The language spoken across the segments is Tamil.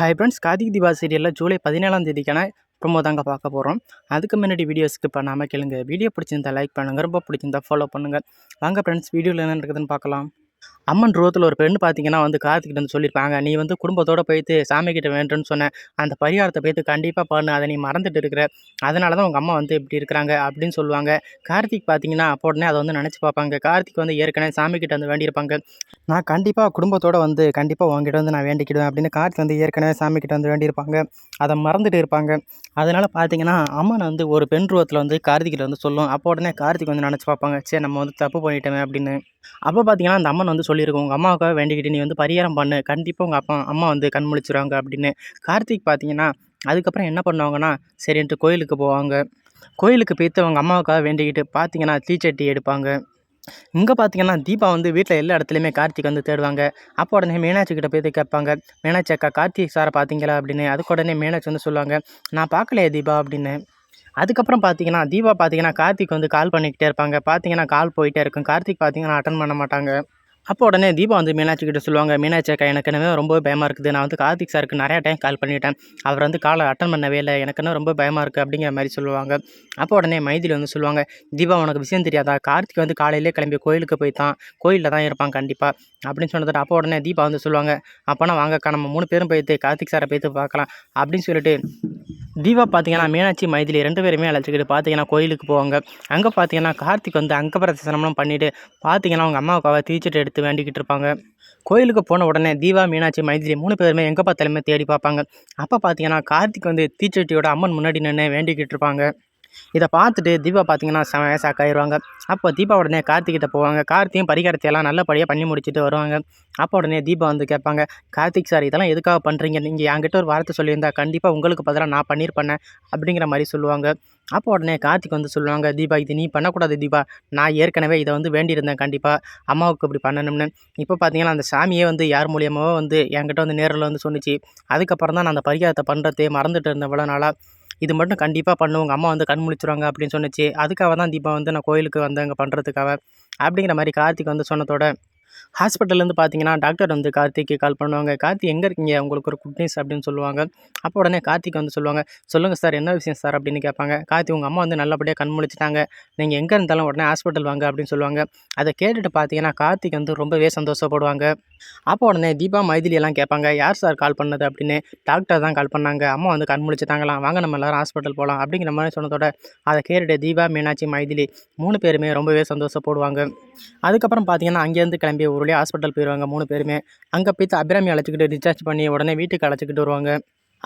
ஹாய் ஃப்ரெண்ட்ஸ் கார்த்திக் தீபா சீரியலில் ஜூலை பதினேழாம் தேதிக்கான ப்ரொமோ தாங்க பார்க்க போகிறோம் அதுக்கு முன்னாடி வீடியோ ஸ்கிப் பண்ணாமல் கேளுங்க. வீடியோ பிடிச்சிருந்தா லைக் பண்ணுங்கள் ரொம்ப பிடிச்சிருந்தா ஃபாலோ பண்ணுங்கள் வாங்க ஃப்ரெண்ட்ஸ் வீடியோவில் என்ன இருக்குதுன்னு பார்க்கலாம். அம்மன் ரூபத்தில் ஒரு பெண் பார்த்தீங்கன்னா வந்து கார்த்திகிட்ட வந்து சொல்லியிருப்பாங்க. நீ வந்து குடும்பத்தோடு போயிட்டு சாமி கிட்ட வேண்டுன்னு சொன்னேன் அந்த பரிகாரத்தை போயிட்டு கண்டிப்பாக பண்ணு. அதை நீ மறந்துட்டு இருக்கிற. அதனால தான் உங்கள் அம்மா வந்து இப்படி இருக்கிறாங்க. அப்படின்னு சொல்லுவாங்க. கார்த்திக் பார்த்தீங்கன்னா அப்போ உடனே அதை வந்து நினச்சி பார்ப்பாங்க. கார்த்திக் வந்து ஏற்கனவே சாமி கிட்ட வந்து வேண்டியிருப்பாங்க. நான் கண்டிப்பாக குடும்பத்தோடு வந்து கண்டிப்பாக உங்ககிட்ட வந்து நான் வேண்டிக்கிடுவேன். அப்படின்னு கார்த்திக் வந்து ஏற்கனவே சாமி கிட்ட வந்து வேண்டியிருப்பாங்க. அதை மறந்துட்டு இருப்பாங்க. அதனால் பார்த்தீங்கன்னா அம்மன் வந்து ஒரு பெண் ரூபத்தில் வந்து கார்த்திகிட்ட வந்து சொல்லும். அப்போ உடனே கார்த்திக் வந்து நினச்சி பார்ப்பாங்க. சரி நம்ம வந்து தப்பு பண்ணிட்டோமே அப்படின்னு. அப்போ பார்த்தீங்கன்னா அந்த அம்மன் வந்து சொல்லியிருக்கோம். உங்கள் அம்மாவுக்காக வேண்டிக்கிட்டு நீ வந்து பரிகாரம் பண்ணு. கண்டிப்பாக உங்கள் அப்பா அம்மா வந்து கண் முழிச்சிருவாங்க அப்படின்னு கார்த்திக் பார்த்தீங்கன்னா அதுக்கப்புறம் என்ன பண்ணுவாங்கன்னா சரின்ட்டு கோயிலுக்கு போவாங்க. கோயிலுக்கு போய்த்து அவங்க அம்மாவுக்காக வேண்டிக்கிட்டு பார்த்தீங்கன்னா தீச்சட்டி எடுப்பாங்க. இங்கே பார்த்தீங்கன்னா தீபா வந்து வீட்டில் எல்லா இடத்துலையுமே கார்த்திக் வந்து தேடுவாங்க. அப்போ உடனே மீனாட்சி கிட்ட போய் கேட்பாங்க மீனாட்சி அக்கா கார்த்திக் சாரை பார்த்தீங்களா அப்படின்னு. அதுக்கு உடனே மீனாட்சி வந்து சொல்லுவாங்க நான் பார்க்கலையே தீபா அப்படின்னு. அதுக்கப்புறம் பார்த்தீங்கன்னா தீபா பார்த்தீங்கன்னா கார்த்திக் வந்து கால் பண்ணிக்கிட்டே இருப்பாங்க. பார்த்தீங்கன்னா கால் போயிட்டே இருக்கும். கார்த்திக் பார்த்தீங்கன்னா அட்டன் பண்ண மாட்டாங்க. அப்போ உடனே தீபா வந்து மீனாட்சி கிட்ட சொல்லுவாங்க மீனாட்சி அக்கா எனக்கு என்ன ரொம்ப பயமாக இருக்குது. நான் வந்து கார்த்திக் சாருக்கு நிறையா டைம் கால் பண்ணிட்டேன். அவர் வந்து காலை அட்டன் பண்ணவே இல்லை. எனக்கு என்ன ரொம்ப பயமாக இருக்குது அப்படிங்கிற மாதிரி சொல்லுவாங்க. அப்போ உடனே மைதிலி வந்து சொல்லுவாங்க தீபா உனக்கு விஷயம் தெரியாதா? கார்த்திக் வந்து காலையிலே கிளம்பி கோயிலுக்கு போய் தான் கோயிலில் தான் இருப்பான் கண்டிப்பாக அப்படின்னு சொன்னது அப்போ உடனே தீபா வந்து சொல்லுவாங்க அப்போனா வாங்கக்கா நம்ம மூணு பேரும் போய்த்து கார்த்திக் சாரை போய்த்து பார்க்கலாம். அப்படின்னு சொல்லிட்டு தீபா பார்த்தீங்கன்னா மீனாட்சி மைதிலி ரெண்டு பேருமே அழைச்சிக்கிட்டு பார்த்தீங்கன்னா கோயிலுக்கு போவாங்க. அங்கே பார்த்தீங்கன்னா கார்த்திக் வந்து அங்க பிரதர்சனம்லாம் பண்ணிவிட்டு பார்த்தீங்கன்னா அவங்க அம்மாவுக்காக தீச்சிட்டு எடுத்து வேண்டிக்கிட்டு இருப்பாங்க. கோயிலுக்கு போன உடனே தீபா மீனாட்சி மைதிலி மூணு பேருமே எங்கே பார்த்தாலுமே தேடி பார்ப்பாங்க. அப்போ பார்த்தீங்கன்னா கார்த்திக் வந்து தீச்சட்டியோட அம்மன் முன்னாடி நின்று வேண்டிக்கிட்டு இருப்பாங்க. இதை பார்த்துட்டு தீபா பார்த்தீங்கன்னா செம ஆயிடுவாங்க அப்போ தீபா உடனே கார்த்திகிட்ட போவாங்க. கார்த்தியும் பரிகாரத்தையெல்லாம் நல்லபடியாக பண்ணி முடிச்சுட்டு வருவாங்க. அப்போ உடனே தீபா வந்து கேட்பாங்க கார்த்திக் சார் இதெல்லாம் எதுக்காக பண்ணுறீங்க நீங்கள் என்கிட்ட ஒரு வார்த்தை சொல்லியிருந்தா கண்டிப்பாக உங்களுக்கு பதிலாக நான் பண்ணியிருப்பேன் அப்படிங்கிற மாதிரி சொல்லுவாங்க. அப்போ உடனே கார்த்திக் வந்து சொல்லுவாங்க தீபா இது நீ பண்ணக்கூடாது தீபா. நான் ஏற்கனவே இதை வந்து வேண்டியிருந்தேன் கண்டிப்பாக அம்மாவுக்கு இப்படி பண்ணணும்னு. இப்போ பார்த்தீங்கன்னா அந்த சாமியே வந்து யார் மூலியமாக வந்து என்கிட்ட வந்து நேரில் வந்து சொன்னிச்சு. அதுக்கப்புறம் தான் நான் அந்த பரிகாரத்தை பண்ணுறதே மறந்துட்டு இருந்தேன் இவ்வளோ நாளாக இது மட்டும் கண்டிப்பாக பண்ணு உங்கள் அம்மா வந்து கண் முழிச்சிருவாங்க அப்படின்னு சொன்னிச்சு. அதுக்காக தான் தீபா வந்து நான் கோயிலுக்கு வந்தேங்க பண்ணுறதுக்காக அப்படிங்கிற மாதிரி கார்த்திக் வந்து சொன்னதோட ஹாஸ்பிட்டல்லேருந்து பார்த்தீங்கன்னா டாக்டர் வந்து கார்த்திக்கு கால் பண்ணுவாங்க. கார்த்தி எங்கே இருக்கீங்க? உங்களுக்கு ஒரு குட் நியூஸ் அப்படின்னு சொல்லுவாங்க. அப்போ உடனே கார்த்திக் வந்து சொல்லுவாங்க சொல்லுங்கள் சார் என்ன விஷயம் சார் அப்படின்னு கேட்பாங்க. கார்த்தி உங்கள் அம்மா வந்து நல்லபடியாக கண் முழிச்சிட்டாங்க. நீங்கள் எங்கே இருந்தாலும் உடனே ஹாஸ்பிட்டல் வாங்க அப்படின்னு சொல்லுவாங்க. அதை கேட்டுட்டு பார்த்தீங்கன்னா கார்த்திக் வந்து ரொம்பவே சந்தோஷப்படுவாங்க. அப்போ உடனே தீபா மைதிலி எல்லாம் கேட்பாங்க யார் சார் கால் பண்ணது? அப்படின்னு. டாக்டர் தான் கால் பண்ணாங்க. அம்மா வந்து கண் முழிச்சிட்டாங்களாம் வாங்க நம்ம எல்லோரும் ஹாஸ்பிட்டல் போகலாம் அப்படிங்கிற மாதிரி சொன்னதோட அதை கேட்டுட்டு தீபா மீனாட்சி மைதிலி மூணு பேருமே ரொம்பவே சந்தோஷப்படுவாங்க. அதுக்கப்புறம் பார்த்தீங்கன்னா அங்கேருந்து கிளம்பி ஊர்லேயே ஹாஸ்பிட்டல் போயிடுவாங்க மூணு பேருமே. அங்கே போய்த்து அபிராமி அழைச்சிக்கிட்டு டிஸ்சார்ஜ் பண்ணி உடனே வீட்டுக்கு அழைச்சிக்கிட்டு வருவாங்க.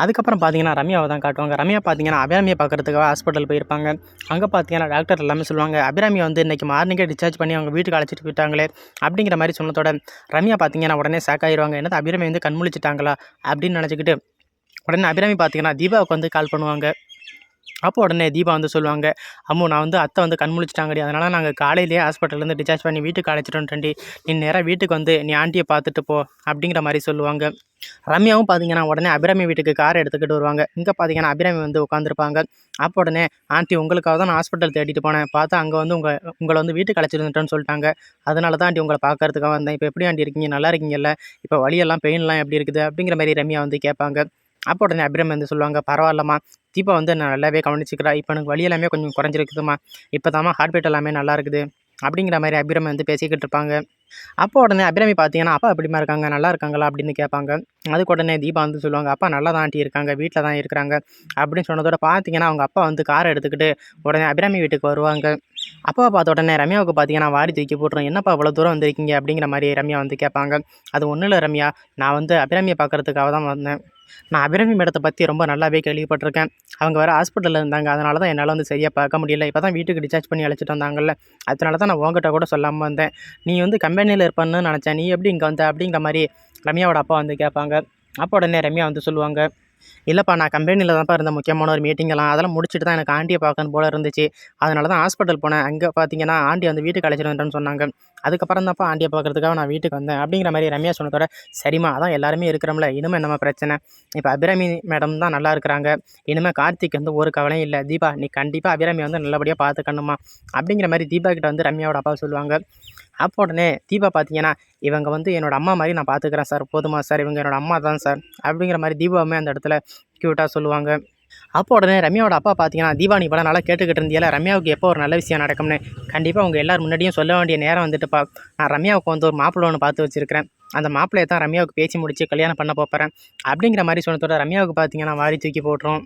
அதுக்கப்புறம் பார்த்தீங்கன்னா ரம்யாவை தான் காட்டுவாங்க. ரம்யா பார்த்தீங்கன்னா அபிராமியை பார்க்குறதுக்காக ஹாஸ்பிட்டல் போயிருப்பாங்க. அங்கே பார்த்தீங்கன்னா டாக்டர் எல்லாமே சொல்லுவாங்க. அபிராமியை வந்து இன்றைக்கி மார்னிங்கே டிஸ்சார்ஜ் பண்ணி அவங்க வீட்டுக்கு அழைச்சிட்டு போயிட்டாங்களே அப்படிங்கிற மாதிரி சொன்னதோட ரம்யா பார்த்தீங்கன்னா உடனே சேக் ஆயிடுவாங்க என்னது அபிராமி வந்து கண்முழிச்சிட்டாங்களா அப்படின்னு நினச்சிக்கிட்டு உடனே அபிராமி பார்த்தீங்கன்னா தீபாவுக்கு வந்து கால் பண்ணுவாங்க. அப்போ உடனே தீபா வந்து சொல்லுவாங்க அம்மோ நான் வந்து அத்தை வந்து கண் முழிச்சிட்டாங்கடி அதனால் நாங்கள் காலையிலேயே ஹாஸ்பிட்டல்லேருந்து டிசார்ஜ் பண்ணி வீட்டுக்கு அழைச்சிட்டோன்டி நீ நேராக வீட்டுக்கு வந்து நீ ஆண்டியை பார்த்துட்டு போ அப்படிங்கிற மாதிரி சொல்லுவாங்க. ரம்யாவும் பார்த்தீங்கன்னா உடனே அபிராமி வீட்டுக்கு கார் எடுத்துக்கிட்டு வருவாங்க. இங்கே பார்த்தீங்கன்னா அபிராமி வந்து உட்காந்துருப்பாங்க அப்போ உடனே ஆண்டி உங்களுக்காக தான் நான் ஹாஸ்பிட்டல் தேடிட்டு போனேன். பார்த்தா அங்கே வந்து உங்கள் உங்களை வந்து வீட்டுக்கு அழைச்சிருந்துட்டோன்னு சொல்லிட்டாங்க. அதனால தான் ஆண்டி உங்களை பார்க்கறதுக்காக வந்தேன். இப்போ எப்படி ஆண்டி இருக்கீங்க? நல்லா இருக்கீங்கல்ல? இப்போ வழியெல்லாம் பெயின்லாம் எப்படி இருக்குது? அப்படிங்கிற மாதிரி ரம்யா வந்து கேட்பாங்க. அப்போ உடனே அபிரம் வந்து சொல்லுவாங்க பரவாயில்லம்மா தீபா வந்து நான் நல்லாவே கவனிச்சிக்கிறா. இப்போ எனக்கு வழி எல்லாமே கொஞ்சம் குறைஞ்சிருக்குதுமா இப்போ தாம்மா ஹார்ட் பீட் எல்லாமே நல்லா இருக்குது. அப்படிங்கிற மாதிரி அபிராமி வந்து பேசிக்கிட்டு இருப்பாங்க. அப்போ உடனே அபிராமி பார்த்தீங்கன்னா அப்பா எப்படிமா இருக்காங்க? நல்லா இருக்காங்களா? அப்படின்னு கேட்பாங்க. அதுக்கு உடனே தீபா வந்து சொல்லுவாங்க அப்பா நல்லா தான் ஆண்டி இருக்காங்க வீட்டில் தான் இருக்கிறாங்க. அப்படின்னு சொன்னதோட பார்த்தீங்கன்னா அவங்க அப்பா வந்து காரை எடுத்துக்கிட்டு உடனே அபிராமி வீட்டுக்கு வருவாங்க. அப்பா பார்த்த உடனே ரம்யாவுக்கு பார்த்தீங்கன்னா வாரி தூக்கி போட்டுரும். என்னப்பா இவ்வளோ தூரம் வந்திருக்கீங்க? அப்படிங்கிற மாதிரி ரம்யா வந்து கேட்பாங்க. அது ஒன்றும் இல்லை ரம்யா. நான் வந்து அபிராமியை பார்க்குறதுக்காக தான் வந்தேன். நான் அபிரமி மேடத்தை பற்றி ரொம்ப நல்லாவே கேள்விப்பட்டிருக்கேன். அவங்க வேறு ஹாஸ்பிட்டலில் இருந்தாங்க. அதனால தான் என்னால் வந்து சரியாக பார்க்க முடியல. இப்போ தான் வீட்டுக்கு டிஸ்சார்ஜ் பண்ணி அழைச்சிட்டு வந்தாங்கல்ல. அதனால தான் நான் உங்ககிட்ட கூட சொல்லாமல் வந்தேன். நீ வந்து கம்பெனியில் இருப்பேன்னு நினச்சேன். நீ எப்படி இங்கே வந்த? அப்படிங்கிற மாதிரி ரம்யாவோட அப்பா வந்து கேட்பாங்க. அப்போ உடனே ரம்யா வந்து சொல்லுவாங்க இல்லைப்பா நான் கம்பெனியில் தான்ப்பா இருந்த முக்கியமான ஒரு மீட்டிங்கெல்லாம் அதெல்லாம் முடிச்சுட்டு தான் எனக்கு ஆண்டியை பார்க்கணும் போல இருந்துச்சு. அதனால தான் ஹாஸ்பிட்டல் போனேன். அங்கே பார்த்தீங்கன்னா ஆண்டி வந்து வீட்டுக்கு அழைச்சிட்டு சொன்னாங்க. அதுக்கப்புறம் தான்ப்பா ஆண்டியை பார்க்குறதுக்காக நான் வீட்டுக்கு வந்தேன். அப்படிங்கிற மாதிரி ரம்யா சொன்னதோட சரிம்மா அதான் எல்லாருமே இருக்கிறோம்ல. இனிமேல் நம்ம பிரச்சனை? இப்போ அபிராமி மேடம் தான் நல்லா இருக்கிறாங்க. இனிமேல் கார்த்திக் வந்து ஒரு கவலையும் இல்லை. தீபா நீ கண்டிப்பாக அபிராமி வந்து நல்லபடியாக பார்த்துக்கணுமா அப்படிங்கிற மாதிரி தீபா கிட்ட வந்து ரம்யாவோட அப்பா சொல்லுவாங்க. அப்போ உடனே தீபா பார்த்தீங்கன்னா இவங்க வந்து என்னோட அம்மா மாதிரி நான் பார்த்துக்கிறேன் சார். போதுமா சார்? இவங்க என்னோட அம்மா தான் சார். அப்படிங்கிற மாதிரி தீபாவுமே அந்த இடத்துல க்யூட்டாக சொல்லுவாங்க. அப்போ உடனே ரம்யாவோட அப்பா பார்த்தீங்கன்னா தீபா நீ நல்லா கேட்டுக்கிட்டு இருந்தியால ரம்யாவுக்கு எப்போ ஒரு நல்ல விஷயம் நடக்கும்னு? கண்டிப்பாக உங்கள் எல்லார் முன்னாடியும் சொல்ல வேண்டிய நேரம் வந்துட்டுப்பா. நான் ரம்யாவுக்கு வந்து ஒரு மாப்பிள்ளை ஒன்று பார்த்து வச்சிருக்கிறேன். அந்த மாப்பிள்ளையை தான் ரம்யாவுக்கு பேசி முடிச்சு கல்யாணம் பண்ண போகிறேன் அப்படிங்கிற மாதிரி சொன்னதோட ரம்யாவுக்கு பார்த்தீங்கன்னா வாரி தூக்கி போட்டுரும்.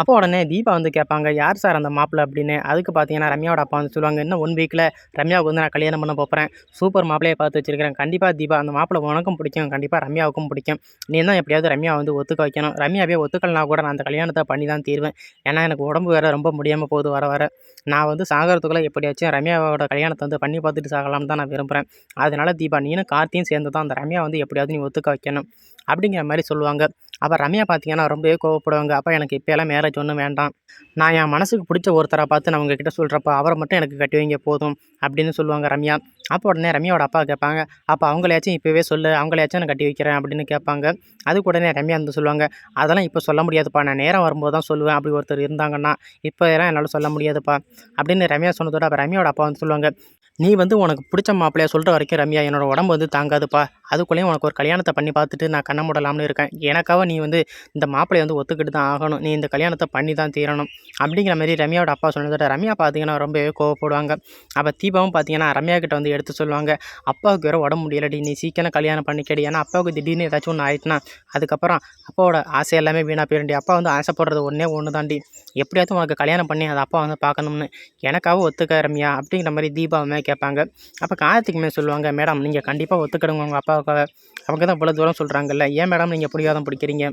அப்போ உடனே தீபா வந்து கேட்பாங்க யார் சார் அந்த மாப்பிள்ளை? அப்படின்னு. அதுக்கு பார்த்தீங்கன்னா ரம்யாவோட அப்பா வந்து சொல்லுவாங்க இன்னும் ஒன் வீக்கில் ரம்யாவுக்கு வந்து நான் கல்யாணம் பண்ண போகிறேன் சூப்பர் மாப்பிள்ளையை பார்த்து வச்சிருக்கிறேன். கண்டிப்பாக தீபா அந்த மாப்பிள்ளை உனக்கும் பிடிக்கும். கண்டிப்பாக ரம்யாவுக்கும் பிடிக்கும். நீ தான் எப்படியாவது ரம்யா வந்து ஒத்துக்க வைக்கணும். ரம்யாவே ஒத்துக்கலனா கூட நான் அந்த கல்யாணத்தை பண்ணி தான் தீர்வேன். ஏன்னா எனக்கு உடம்பு வேறு ரொம்ப முடியாமல் போகுது வர வர. நான் வந்து சாகிறதுக்குள்ளே எப்படியாச்சும் ரம்யாவோட கல்யாணத்தை வந்து பண்ணி பார்த்துட்டு சாகலாம் தான் நான் விரும்புகிறேன் அதனால தீபா நீனும் கார்த்தியும் சேர்ந்து தான் அந்த ரம்யா வந்து எப்படியாவது நீ ஒத்துக்க வைக்கணும். அப்படிங்கிற மாதிரி சொல்லுவாங்க. அப்போ ரம்யா பார்த்தீங்கன்னா ரொம்பவே கோவப்படுவாங்க. அப்போ எனக்கு இப்போயெல்லாம் மேரேஜ் ஒன்றும் வேண்டாம். நான் என் மனசுக்கு பிடிச்ச ஒருத்தரை பார்த்து நான் உங்ககிட்ட சொல்கிறப்ப அவரை மட்டும் எனக்கு கட்டி வைங்க போதும் அப்படின்னு சொல்லுவாங்க ரம்யா. அப்போ உடனே ரம்யாவோட அப்பா கேட்பாங்க அப்போ அவங்களையாச்சும் இப்போவே சொல்லு அவங்களையாச்சும் நான் கட்டி வைக்கிறேன் அப்படின்னு கேட்பாங்க. அதுக்கு உடனே ரம்யா வந்து சொல்லுவாங்க அதெல்லாம் இப்போ சொல்ல முடியாதுப்பா. நான் நேரம் வரும்போது தான் சொல்லுவேன். அப்படி ஒருத்தர் இருந்தாங்கன்னா இப்போ எல்லாம் என்னால் சொல்ல முடியாதுப்பா. அப்படின்னு ரம்யா சொன்னதோட அப்போ ரம்யாவோட அப்பா வந்து சொல்லுவாங்க நீ வந்து உனக்கு பிடிச்ச மாப்பிள்ளைய சொல்கிற வரைக்கும் ரம்யா என்னோட உடம்பு வந்து தாங்காதுப்பா. அதுக்குள்ளேயும் உனக்கு ஒரு கல்யாணத்தை பண்ணி பார்த்துட்டு நான் கண்ண மூடலாம்னு இருக்கேன். எனக்காக நீ வந்து இந்த மாப்பிள்ளைய வந்து ஒத்துக்கிட்டு தான் ஆகணும். நீ இந்த கல்யாணத்தை பண்ணி தான் தீரணும். அப்படிங்கிற மாதிரி ரம்யாவோட அப்பா சொன்னதோட ரம்யா பார்த்தீங்கன்னா ரொம்பவே கோவப்படுவாங்க. அப்போ தீபாவும் பார்த்தீங்கன்னா ரம்யா கிட்ட வந்து எடுத்து சொல்லுவாங்க அப்பாவுக்கு வேறு உடம்பு முடியலடி. நீ சீக்கிரம் கல்யாணம் பண்ணிக்கடி. ஏன்னா அப்பாவுக்கு திடீர்னு ஏதாச்சும் ஒன்று ஆயிட்டுனா அதுக்கப்புறம் அப்பாவோட ஆசை எல்லாமே வீணாக போயிடும்டி. அப்பா வந்து ஆசைப்படுறது ஒன்றே ஒன்று தாண்டி எப்படியாச்சும் உனக்கு கல்யாணம் பண்ணி அதை அப்பா வந்து பார்க்கணும்னு. எனக்காக ஒத்துக்க ரம்யா. அப்படிங்கிற மாதிரி தீபாவுமே கேட்பாங்க. அப்போ கார்த்திக்குமே சொல்லுவாங்க மேடம் நீங்கள் கண்டிப்பாக ஒத்துக்கிடுங்க உங்கள் அப்பாவுக்காக. அவங்க தான் இவ்வளோ தூரம் சொல்கிறாங்கல்ல ஏன் மேடம் நீங்கள் பிடிவாதம் பிடிக்கிறீங்க?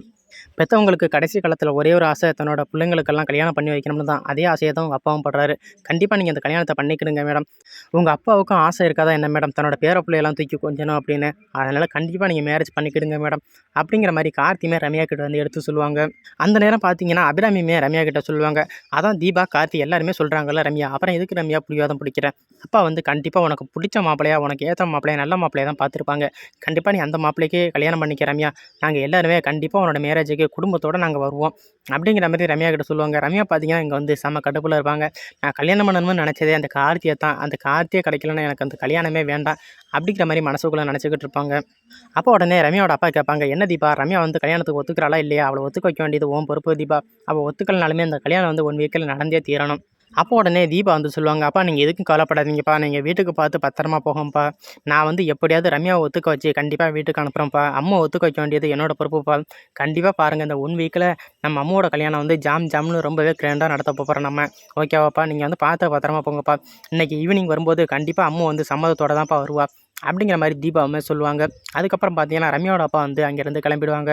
பெற்றவங்களுக்கு கடைசி காலத்தில் ஒரே ஒரு ஆசை தன்னோட பிள்ளைங்களுக்கெல்லாம் கல்யாணம் பண்ணி வைக்கணும்னு தான். அதே ஆசையை தான் உங்கள் அப்பாவும் படுறாரு. கண்டிப்பாக நீங்கள் அந்த கல்யாணத்தை பண்ணிக்கிடுங்க மேடம் உங்கள் அப்பாவுக்கும் ஆசை இருக்காதா என்ன மேடம் தன்னோட பேர பிள்ளையெல்லாம் தூக்கி கொஞ்சணும் அப்படின்னு. அதனால் கண்டிப்பாக நீங்கள் மேரேஜ் பண்ணிக்கிடுங்க மேடம் அப்படிங்கிற மாதிரி கார்த்திமே ரம்யா கிட்ட வந்து எடுத்து சொல்லுவாங்க. அந்த நேரம் பார்த்தீங்கன்னா அபிராமியுமே ரம்யா கிட்ட சொல்லுவாங்க. அதான் தீபா கார்த்தி எல்லாருமே சொல்கிறாங்கல்ல ரம்யா. அப்புறம் எதுக்கு ரம்யா பிடிவாதம் பிடிக்கிறேன் அப்பா வந்து கண்டிப்பாக உனக்கு பிடிச்ச மாப்பிளையா உனக்கு ஏற்ற மாப்பிளையா நல்ல மாப்பிளையா தான் பார்த்துருப்பாங்க. கண்டிப்பாக நீ அந்த மாப்பிள்ளைக்கு கல்யாணம் பண்ணிக்க ரம்யா. நாங்கள் எல்லாருமே கண்டிப்பாக உன்னோட மேரேஜுக்கு குடும்பத்தோடு நாங்கள் வருவோம். அப்படிங்கிற மாதிரி ரம்யா கிட்ட சொல்லுவாங்க. ரம்யா பார்த்தீங்கன்னா இங்கே வந்து செம்ம கடுப்பில் இருப்பாங்க. நான் கல்யாணம் பண்ணணும்னு நினச்சதே அந்த கார்த்தியை தான். அந்த கார்த்தியை கிடைக்கலன்னா எனக்கு அந்த கல்யாணமே வேண்டாம். அப்படிங்கிற மாதிரி மனசுக்குள்ளே நினச்சிக்கிட்டு இருப்பாங்க. அப்போ உடனே ரம்யாவோட அப்பா கேட்பாங்க என்ன தீபா? ரம்யா வந்து கல்யாணத்துக்கு ஒத்துக்கிறாளா இல்லையா? அவளை ஒத்துக்க வைக்க வேண்டியது ஓம் பொறுப்பு தீபா. அவள் ஒத்துக்கலனாலுமே அந்த கல்யாணம் வந்து ஒன் வீக்கில் நடந்தே தீரணும். அப்போ உடனே தீபா வந்து சொல்லுவாங்க அப்பா நீங்கள் எதுக்கும் கவலைப்படாதீங்கப்பா. நீங்கள் வீட்டுக்கு பார்த்து பத்திரமா போகும்ப்பா நான் வந்து எப்படியாவது ரம்யாவை ஒத்துக்க வச்சு கண்டிப்பாக வீட்டுக்கு அனுப்புகிறேன்ப்பா அம்மா ஒத்துக்க வைக்க வேண்டியது என்னோட பொறுப்புப்பா. கண்டிப்பாக பாருங்கள் இந்த ஒன் வீக்கில் நம்ம அம்மாவோட கல்யாணம் வந்து ஜாம் ஜாம்னு ரொம்பவே கிராண்டாக நடத்த போகிறோம் நம்ம. ஓகேவாப்பா நீங்கள் வந்து பார்த்து பத்திரமா போங்கப்பா. இன்றைக்கி ஈவினிங் வரும்போது கண்டிப்பாக அம்மா வந்து சம்மதத்தோட தான்ப்பா வருவா. அப்படிங்கிற மாதிரி தீபாவுமே சொல்லுவாங்க. அதுக்கப்புறம் பார்த்தீங்கன்னா ரம்யாவோட அப்பா வந்து அங்கேருந்து கிளம்பிடுவாங்க.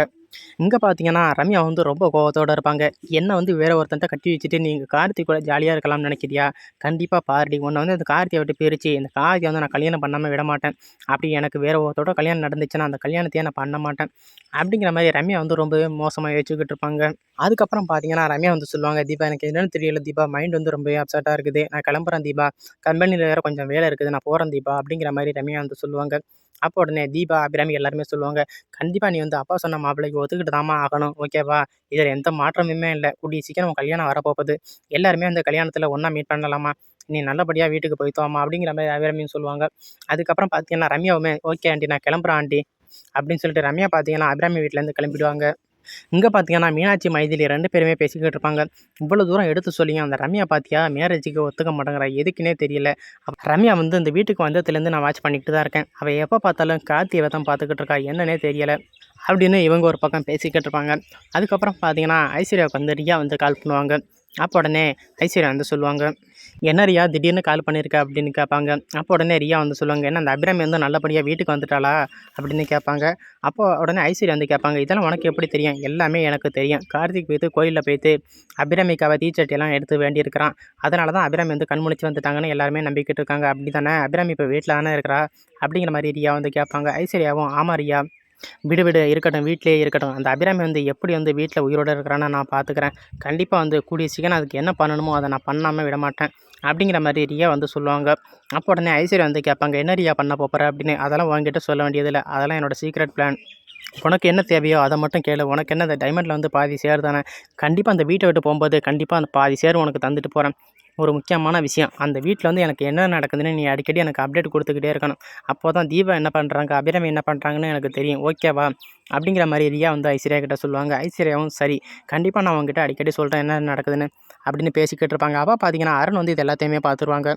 இங்கே பார்த்தீங்கன்னா ரம்யா வந்து ரொம்ப கோவத்தோடு இருப்பாங்க. என்னை வந்து வேற ஒருத்தன்ட்ட கட்டி வச்சுட்டு நீங்கள் கார்த்தி கூட ஜாலியாக இருக்கலாம்னு நினைக்கிறியா? கண்டிப்பாக பாருடி உன்னை வந்து அந்த கார்த்தியை விட்டு பிரித்து இந்த கார்த்தியை வந்து நான் கல்யாணம் பண்ணாமல் விட மாட்டேன். அப்படி எனக்கு வேற ஒருத்தோட கல்யாணம் நடந்துச்சுன்னா அந்த கல்யாணத்தையே நான் பண்ண மாட்டேன். அப்படிங்கிற மாதிரி ரம்யா வந்து ரொம்பவே மோசமாக வச்சுக்கிட்டு இருப்பாங்க. அதுக்கப்புறம் பார்த்தீங்கன்னா ரம்யா வந்து சொல்லுவாங்க தீபா எனக்கு என்னென்னு தெரியல தீபா மைண்ட் வந்து ரொம்பவே அப்செட்டாக இருக்குது. நான் கிளம்புறேன் தீபா. கம்பெனியில் வேறு கொஞ்சம் வேலை இருக்குது. நான் போகிறேன் தீபா. அப்படிங்கிற மாதிரி ரம்யா வந்து சொல்லுவாங்க. அப்போ உடனே தீபா அபிராமி எல்லாருமே சொல்லுவாங்க கண்டிப்பாக நீ வந்து அப்பா சொன்ன மாப்பிள்ளைக்கு ஒத்துக்கிட்டு தாமா ஆகணும். ஓகேவா இதில் எந்த மாற்றமுமே இல்லை. கூடிய சீக்கிரம் உன் கல்யாணம் வரப்போகுது. எல்லாருமே அந்த கல்யாணத்தில் ஒன்றா மீட் பண்ணலாமா? நீ நல்லபடியாக வீட்டுக்கு போய்த்தோமா அப்படிங்கிற மாதிரி அபிராமின்னு சொல்லுவாங்க. அதுக்கப்புறம் பார்த்தீங்கன்னா ரம்யாவுமே ஓகே ஆண்டி நான் கிளம்புறேன் ஆண்டி. அப்படின்னு சொல்லிட்டு ரம்யா பார்த்தீங்கன்னா அபிராமி வீட்டிலேருந்து கிளம்பிடுவாங்க. இங்கே பார்த்தீங்கன்னா மீனாட்சி மைதிலி ரெண்டு பேருமே பேசிக்கிட்டு இருப்பாங்க. இவ்வளோ தூரம் எடுத்து சொல்லியும் அந்த ரம்யா பார்த்தியா மேரேஜுக்கு ஒத்துக்க மாட்டேங்கிறா. எதுக்குன்னே தெரியல. ரம்யா வந்து இந்த வீட்டுக்கு வந்ததுலேருந்து நான் வாட்ச் பண்ணிக்கிட்டு தான் இருக்கேன். அவள் எப்போ பார்த்தாலும் கார்த்தியை தான் பார்த்துக்கிட்டு இருக்கா என்னன்னே தெரியலை. அப்படின்னு இவங்க ஒரு பக்கம் பேசிக்கிட்டு இருப்பாங்க. அதுக்கப்புறம் பார்த்தீங்கன்னா ஐஸ்வர்யாவுக்கு வந்து ரியா வந்து கால் பண்ணுவாங்க. அப்போ உடனே ஐஸ்வர்யா வந்து சொல்லுவாங்க என்ன ரியா? திடீர்னு கால் பண்ணியிருக்க அப்படின்னு கேட்பாங்க. அப்போ உடனே ரியா வந்து சொல்லுவாங்க என்ன அந்த அபிராமி வந்து நல்லபடியாக வீட்டுக்கு வந்துட்டாளா? அப்படின்னு கேட்பாங்க. அப்போ உடனே ஐஸ்வர்யா வந்து கேட்பாங்க இதெல்லாம் உனக்கு எப்படி தெரியும்? எல்லாமே எனக்கு தெரியும். கார்த்திக் போய்த்து கோயிலில் போய்த்து அபிராமிக்காவை தீச்சட்டியெல்லாம் எடுத்து வேண்டியிருக்கிறான். அதனால தான் அபிராமி வந்து கண்முழிச்சு வந்துட்டாங்கன்னு எல்லாருமே நம்பிக்கிட்டு இருக்காங்க. அப்படி தானே? அபிராமி இப்போ வீட்டில் தானே இருக்கிறா? அப்படிங்கிற மாதிரி ரியா வந்து கேட்பாங்க. ஐஸ்வர்யாவும் ஆமாம் ரியா. விடு விடு. இருக்கட்டும். வீட்டிலே இருக்கட்டும். அந்த அபிராமி வந்து எப்படி வந்து வீட்டில் உயிரோடு இருக்கிறான்னு நான் பார்த்துக்கிறேன். கண்டிப்பாக வந்து கூடிய சீக்கிரம் அதுக்கு என்ன பண்ணணுமோ அதை நான் பண்ணாமல் விட மாட்டேன் அப்படிங்கிற மாதிரி ரியா வந்து சொல்லுவாங்க. அப்போ உடனே ஐஸ்வர்யா வந்து கேட்பாங்க என்ன ரியா பண்ண போகிற அப்படின்னு. அதெல்லாம் உங்ககிட்ட சொல்ல வேண்டியதில்லை. அதெல்லாம் என்னோடய சீக்ரெட் பிளான் உனக்கு என்ன தேவையோ அதை மட்டும் கேளு. உனக்கு என்ன அந்த டைமண்டில் வந்து பாதி சேர் தானே? கண்டிப்பாக அந்த வீட்டை விட்டு போகும்போது கண்டிப்பாக அந்த பாதி சேர் உனக்கு தந்துட்டு போகிறேன் ஒரு முக்கியமான விஷயம். அந்த வீட்டில் வந்து எனக்கு என்ன நடக்குதுன்னு நீ அடிக்கடி எனக்கு அப்டேட் கொடுத்துக்கிட்டே இருக்கணும். அப்போ தான் தீபா என்ன பண்ணுறாங்க அபிரமி என்ன பண்ணுறாங்கன்னு எனக்கு தெரியும். ஓகேவா அப்படிங்கிற மாதிரி ரியா வந்து ஐஸ்வர்யா கிட்டே சொல்லுவாங்க. ஐஸ்வர்யாவும் சரி. கண்டிப்பாக நான் உங்ககிட்ட அடிக்கடி சொல்கிறேன் என்ன நடக்குதுன்னு. அப்படின்னு பேசிக்கிட்டு இருப்பாங்க. அப்போ பார்த்தீங்கன்னா அரண் வந்து இது எல்லாத்தையுமே பார்த்துருவாங்க